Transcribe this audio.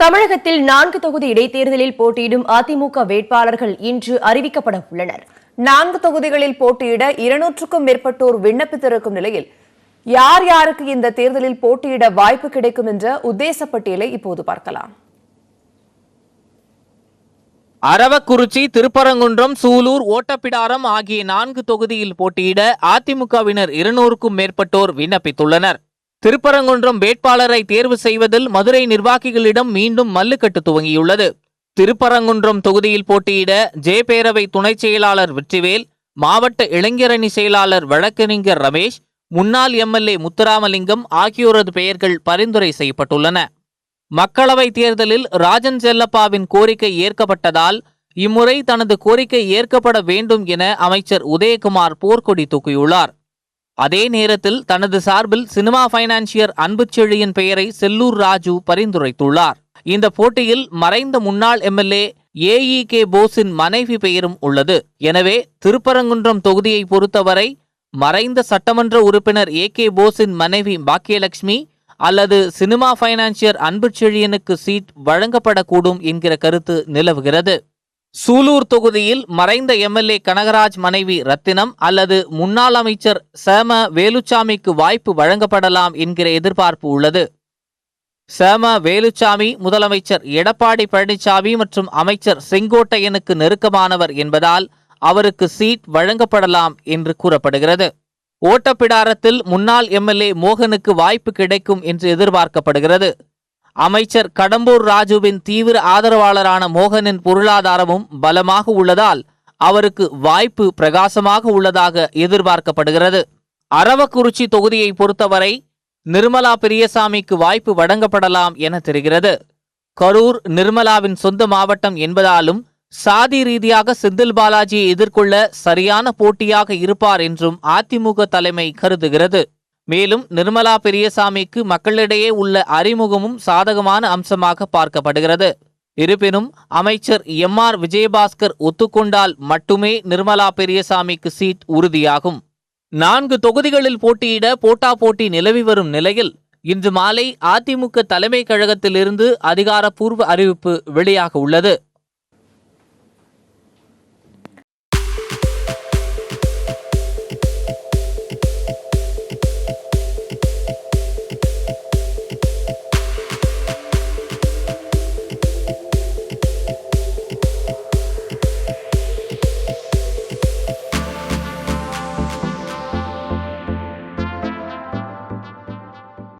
தமிழகத்தில் நான்கு தொகுதி இடைத்தேர்தலில் போட்டியிடும் அதிமுக வேட்பாளர்கள் இன்று அறிவிக்கப்பட உள்ளனர். நான்கு தொகுதிகளில் போட்டியிட இருநூற்றுக்கும் மேற்பட்டோர் விண்ணப்பித்திருக்கும் நிலையில் யார் யாருக்கு இந்த தேர்தலில் போட்டியிட வாய்ப்பு கிடைக்கும் என்ற உத்தேச பட்டியலை இப்போது பார்க்கலாம். அரவக்குறிச்சி திருப்பரங்குன்றம் சூலூர் ஓட்டப்பிடாரம் ஆகிய நான்கு தொகுதியில் போட்டியிட அதிமுகவினர் இருநூறுக்கும் மேற்பட்டோர் விண்ணப்பித்துள்ளனர். திருப்பரங்குன்றம் வேட்பாளரை தேர்வு செய்வதில் மதுரை நிர்வாகிகளிடம் மீண்டும் மல்லுக்கட்டு துவங்கியுள்ளது. திருப்பரங்குன்றம் தொகுதியில் போட்டியிட ஜே பேரவை துணைச் செயலாளர் வெற்றிவேல் மாவட்ட இளைஞரணி செயலாளர் வழக்கறிஞர் ரமேஷ் முன்னாள் எம்எல்ஏ முத்துராமலிங்கம் ஆகியோரது பெயர்கள் பரிந்துரை செய்யப்பட்டுள்ளன. மக்களவைத் தேர்தலில் ராஜன் செல்லப்பாவின் கோரிக்கை ஏற்கப்பட்டதால் இம்முறை தனது கோரிக்கை ஏற்கப்பட வேண்டும் என அமைச்சர் உதயகுமார் போர்க்கொடி தூக்கியுள்ளார். அதே நேரத்தில் தனது சார்பில் சினிமா பைனான்சியர் அன்புச்செழியன் பெயரை செல்லூர் ராஜு பரிந்துரைத்துள்ளார். இந்த போட்டியில் மறைந்த முன்னாள் எம்எல்ஏ ஏஇ கே போஸின் மனைவி பெயரும் உள்ளது. எனவே திருப்பரங்குன்றம் தொகுதியை பொறுத்தவரை மறைந்த சட்டமன்ற உறுப்பினர் ஏ கே போஸின் மனைவி பாக்கியலட்சுமி அல்லது சினிமா பைனான்சியர் அன்புச்செழியனுக்கு சீட் வழங்கப்படக்கூடும் என்கிற கருத்து நிலவுகிறது. சூலூர் தொகுதியில் மறைந்த எம்எல்ஏ கனகராஜ் மனைவி ரத்தினம் அல்லது முன்னாள் அமைச்சர் சேம வேலுச்சாமிக்கு வாய்ப்பு வழங்கப்படலாம் என்கிற எதிர்பார்ப்பு உள்ளது. சேம வேலுச்சாமி முதலமைச்சர் எடப்பாடி பழனிசாமி மற்றும் அமைச்சர் செங்கோட்டையனுக்கு நெருக்கமானவர் என்பதால் அவருக்கு சீட் வழங்கப்படலாம் என்று கூறப்படுகிறது. ஓட்டப்பிடாரத்தில் முன்னாள் எம்எல்ஏ மோகனுக்கு வாய்ப்பு கிடைக்கும் என்று எதிர்பார்க்கப்படுகிறது. அமைச்சர் கடம்பூர் ராஜுவின் தீவிர ஆதரவாளரான மோகனின் பொருளாதாரமும் பலமாக உள்ளதால் அவருக்கு வாய்ப்பு பிரகாசமாக உள்ளதாக எதிர்பார்க்கப்படுகிறது. அரவக்குறிச்சி தொகுதியை பொறுத்தவரை நிர்மலா பெரியசாமிக்கு வாய்ப்பு வழங்கப்படலாம் என தெரிகிறது. கரூர் நிர்மலாவின் சொந்த மாவட்டம் என்பதாலும் சாதி ரீதியாக செந்தில் பாலாஜியை எதிர்கொள்ள சரியான போட்டியாக இருப்பார் என்றும் அதிமுக தலைமை கருதுகிறது. மேலும் நிர்மலா பெரியசாமிக்கு மக்களிடையே உள்ள அறிமுகமும் சாதகமான அம்சமாக பார்க்கப்படுகிறது. இருப்பினும் அமைச்சர் எம் ஆர் விஜயபாஸ்கர் ஒத்துக்கொண்டால் மட்டுமே நிர்மலா பெரியசாமிக்கு சீட் உறுதியாகும். நான்கு தொகுதிகளில் போட்டியிட போட்டா போட்டி நிலவி வரும் நிலையில் இன்று மாலை அதிமுக தலைமை கழகத்திலிருந்து அதிகாரப்பூர்வ அறிவிப்பு வெளியாக உள்ளது